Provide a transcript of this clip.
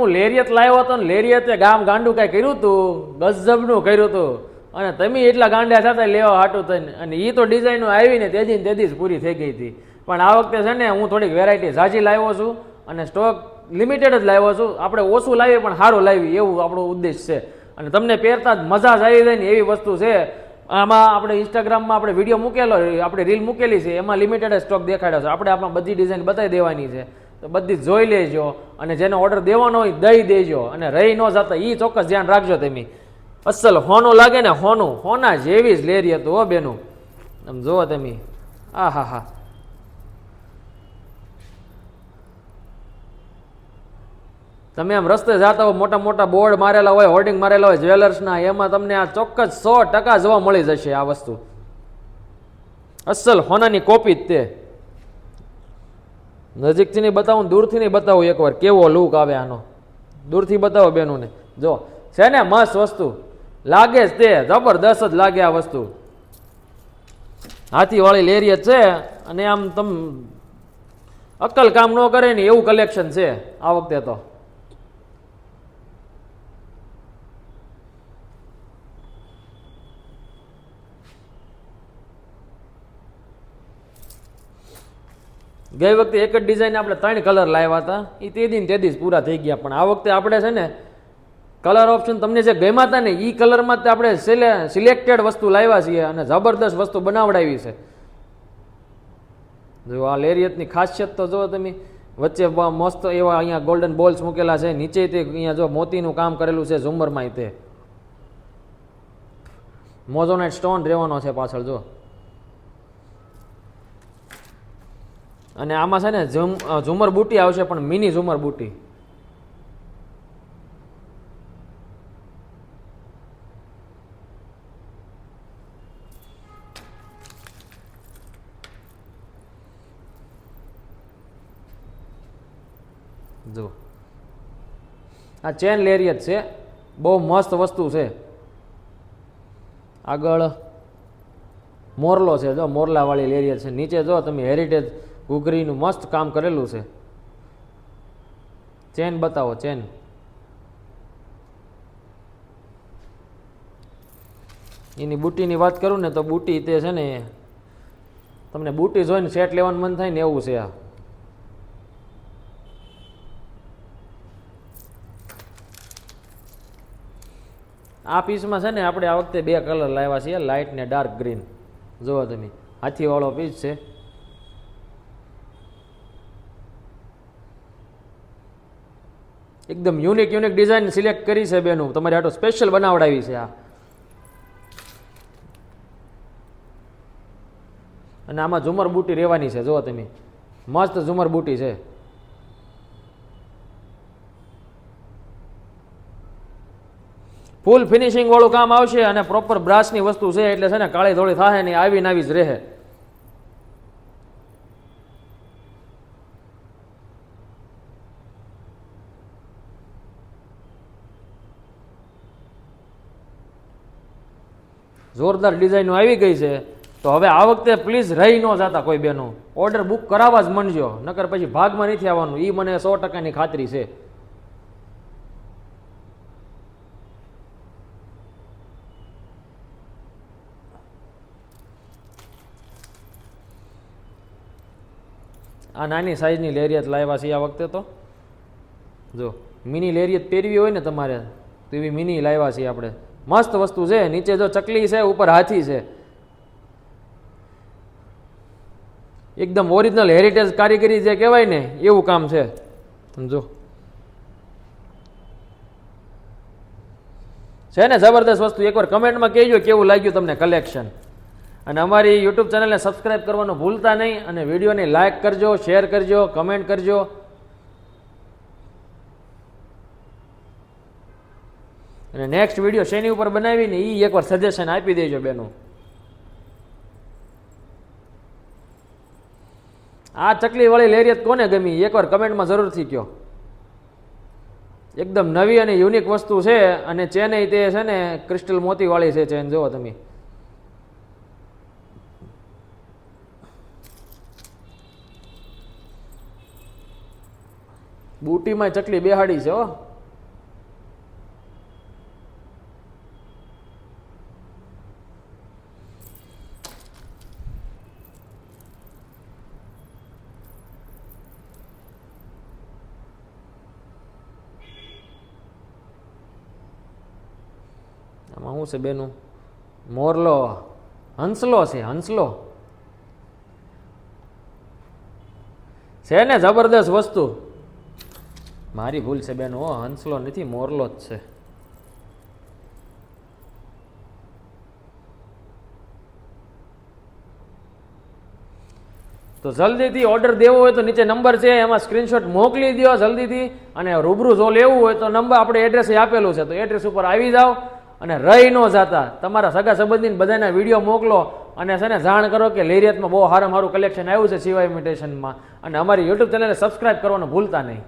હું લેરિયત લાવ્યો હતો ને લેરિયતે ગામ ગાંડું કાંઈ કર્યું હતું? ગજબનું કર્યું હતું. અને તમે એટલા ગાંડા થતા લેવા હાટું થઈને. અને એ તો ડિઝાઇનો આવીને તેજી ને તેજી જ પૂરી થઈ ગઈ હતી. પણ આ વખતે છે ને હું થોડીક વેરાયટી ઝાઝી લાવ્યો છું અને સ્ટોક લિમિટેડ જ લાવ્યો છું. આપણે ઓછું લાવીએ પણ સારું લાવી એવું આપણો ઉદ્દેશ છે. અને તમને પહેરતા જ મજા જ આવી જાય ને એવી વસ્તુ છે. આમાં આપણે ઇન્સ્ટાગ્રામમાં આપણે વીડિયો મૂકેલો, આપણે રીલ મૂકેલી છે. એમાં લિમિટેડ સ્ટોક દેખાડ્યો છે. આપણે આપણા બધી ડિઝાઇન બતાવી દેવાની છે. તો બધી જોઈ લેજો અને જેનો ઓર્ડર દેવાનો હોય દઈ દેજો અને રહી ન જતા એ ચોક્કસ ધ્યાન રાખજો તમે. અસલ હોનું લાગે ને હોનું, હોના જેવી જ લેરી હતું હો બેનું. આમ જુઓ તમે. આ હા હા. તમે આમ રસ્તે જાતા હો, મોટા મોટા બોર્ડ મારેલા હોય, હોર્ડિંગ મારેલા હોય, જ્વેલર્સના, એમાં તમને આ ચોક્કસ સો ટકા જોવા મળી જશે આ વસ્તુ. અસલ હોનાની કોપી જ તે. નજીકથી નહીં બતાવું, દૂરથી નહીં બતાવું એકવાર. કેવો લુક આવે આનો? દૂરથી બતાવો બેનોને. જો, છે ને મસ્ત વસ્તુ. લાગે જ તે, જબરદસ્ત જ લાગે આ વસ્તુ. હાથીવાળી લેરી છે, અને આમ તમ અક્કલ કામ ન કરે ને એવું કલેક્શન છે આ વખતે તો. ગઈ વખતે એક જ ડિઝાઇન આપણે ત્રણ કલર લાવ્યા હતા. એ તે દિન તે દિવસ પૂરા થઈ ગયા. પણ આ વખતે આપણે છે ને કલર ઓપ્શન તમને જે ગમ્યા હતા ને એ કલરમાં જ આપણે સિલેક્ટેડ વસ્તુ લાવ્યા છીએ અને જબરદસ્ત વસ્તુ બનાવડાવી છે. જો આ લેરિયતની ખાસિયત તો જો તમે, વચ્ચે મસ્ત એવા અહીંયા ગોલ્ડન બોલ્સ મૂકેલા છે. નીચે તે અહીંયા જો મોતીનું કામ કરેલું છે ઝુમરમાં તે. મોઝોનાઇટ સ્ટોન રહેવાનો છે પાછળ જો અને આમાં છે ને ઝુમર બુટી આવશે, પણ મિની ઝુમર બુટી. જો આ ચેન લેરિયત છે. બહુ મસ્ત વસ્તુ છે. આગળ મોરલો છે. જો, મોરલાવાળી લેરિયત છે. નીચે જો તમે હેરિટેજ ઘૂઘરીનું મસ્ત કામ કરેલું છે. ચેન બતાવો, ચેન. એની બુટીની વાત કરું ને તો બુટી તે છે ને, તમને બુટી જોઈને સેટ લેવાનું મન થાય ને એવું છે આ. આ પીસમાં છે ને આપણે આ વખતે બે કલર લાવ્યા છીએ લાઇટ ને ડાર્ક ગ્રીન. જુઓ તમે, હાથીવાળો પીસ છે. એકદમ યુનિક યુનિક ડિઝાઇન સિલેક્ટ કરી છે બેનું. તમારે આટો સ્પેશિયલ બનાવડાવી છે આ. અને આમાં ઝુમર બુટી રહેવાની છે જુઓ તમે. મસ્ત ઝુમર બુટી છે. ફૂલ ફિનિશિંગ વાળું કામ આવશે અને પ્રોપર બ્રાસની વસ્તુ છે, એટલે છે ને કાળી ધોળી થાય ને આવી ને આવી જ રહે. જોરદાર ડિઝાઇનો આવી ગઈ છે. તો હવે આ વખતે પ્લીઝ રહી ન જાતા કોઈ બેનો. ઓર્ડર બુક કરાવવા જ મનજો. નકર પછી ભાગમાં નથી આવવાનું. એ મને સો ટકાની ખાતરી છે. આ નાની સાઈઝની લેરિયત લાવ્યા છે આ વખતે તો. જો મિની લેરિયત પહેરવી હોય ને તમારે, તો એવી મિની લાવ્યા છીએ આપણે. મસ્ત વસ્તુ છે, નીચે જો ચકલી છે, ઉપર હાથી છે. એકદમ ઓરિજિનલ હેરિટેજ કારીગરી જે કહેવાય ને, એવું કામ છે. સમજો છે ને જબરદસ્ત વસ્તુ, એકવાર કમેન્ટમાં કહેજો કેવું લાગ્યું તમને કલેક્શન અને અમારી યુટ્યુબ ચેનલને સબસ્ક્રાઈબ કરવાનું ભૂલતા નહીં અને વિડીયોને લાઇક કરજો શેર કરજો કમેન્ટ કરજો. અને નેક્સ્ટ વીડિયો શેની ઉપર બનાવીને એ એકવાર સજેશન આપી દેજો બેનો. આ ચકલી વાળી લેરિયત કોને ગમી? એકવાર કમેન્ટમાં જરૂરથી કહો એકદમ નવી અને યુનિક વસ્તુ છે અને ચેન્નઈ તે છે ને ક્રિસ્ટલ મોતીવાળી છે ચેન જુઓ તમે. બુટીમાં ચકલી બેહાડી છે હો. આમાં શું છે બેનું? મોરલો. હંસલો છે હંસલો. છે ને જબરદસ્ત વસ્તુ. મારી ભૂલ છે બેન, હો, હંસલો નથી, મોરલો જ છે. તો જલ્દીથી ઓર્ડર દેવો હોય તો નીચે નંબર છે, એમાં સ્ક્રીનશોટ મોકલી દો જલ્દીથી અને રૂબરૂ જો લેવું હોય તો નંબર આપણે એડ્રેસ આપેલું છે. તો એડ્રેસ ઉપર આવી જાઓ. અને રહી ન જાતા. તમારા સગા સંબંધીને બધાના વીડિયો મોકલો અને છે ને જાણ કરો કે લેરિયતમાં બહુ સારું સારું કલેક્શન આવ્યું છે સિવાય ઇમિટેશનમાં અને અમારી યુટ્યુબ ચેનલને સબસ્ક્રાઈબ કરવાનું ભૂલતા નહીં.